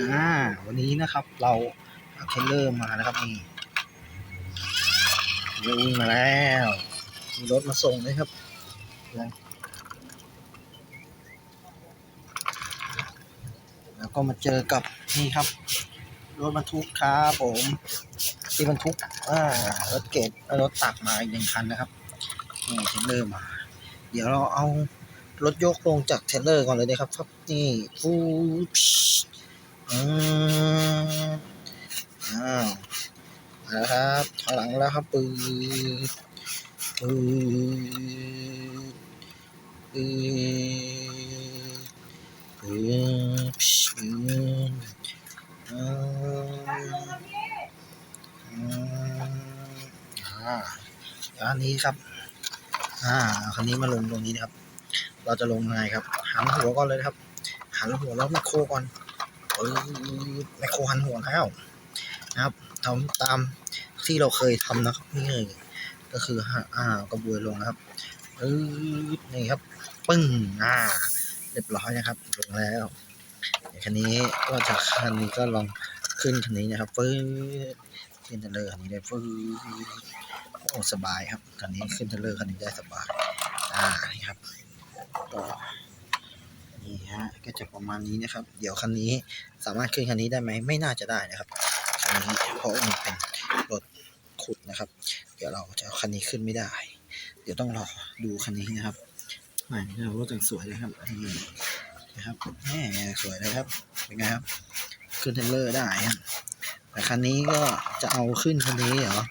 อ่าวันนี้นะครับเราเอาเทรลเลอร์มานะครับนี่เริ่มวิ่งมาแล้ว มีรถมาส่งเลยครับแล้วก็มาเจอกับนี่ครับ รถบรรทุกครับผมที่บรรทุกอ่ารถเกตรถตักมาอีกหนึ่งคันนะครับนี่เทรลเลอร์มา เดี๋ยวเราเอารถยกลงจากเทรลเลอร์ก่อนเลยนะครับครับนี่ฟู อืมอ้าวมาแล้วครับถอยหลังแล้วครับปืดปืดปืดปืดปืดอืมอืมอ่าเดี๋ยวอันนี้ครับอ่าคันนี้มาลงตรงนี้นะครับ เราจะลงยังไงครับ หันหัวก่อนเลยนะครับ หันหัวแล้วมคโคก่อน เออแมคโครหันหัวแล้วนะครับทำตามที่เราเคยทำนะครับนี่เลยก็คือหาอ่ากระบวยลงนะครับเออนี่ครับปึ้งอ่าเรียบร้อยนะครับลงแล้วคันนี้ก็จากคันนี้ก็ลองขึ้นคันนี้นะครับฟื้นขึ้นทรลเลคันนี้ได้ฟื้นโอ้สบายครับคันนี้ขึ้นทรลเลคันนี้ได้สบายอ่านี่ครับก็ นี่ฮะก็จะประมาณนี้นะครับ เดี๋ยวคันนี้สามารถขึ้นคันนี้ได้ไหมไม่น่าจะได้นะครับคันนี้เพราะมันเป็นรถขุดนะครับ เดี๋ยวเราจะคันนี้ขึ้นไม่ได้ เดี๋ยวต้องรอดูคันนี้นะครับแหม่เรารถแต่งสวยเลยครับนี่นะครับแหม่สวยเลยครับเป็นไงครับขึ้นเทรลเลอร์ได้ครับแต่คันนี้ก็จะเอาขึ้นคันนี้เหรอ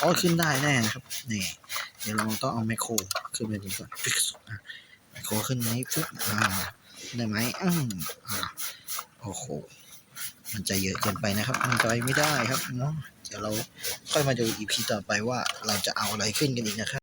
อ๋อขึ้นได้แน่นะครับนี่เดี๋ยวเราต้องเอาแมคโครขึ้นไปดีก่อนฟิกซ์อะแมคโครขึ้นนี้ปึ๊บอ่า ได้ไหมอืมอ่าโอ้โหมันจะเยอะเกินไปนะครับ มันจะไปไม่ได้ครับเนาะเดี๋ยวเราค่อยมาดูอีพีต่อไปว่าเราจะเอาอะไรขึ้นกันอีกนะครับ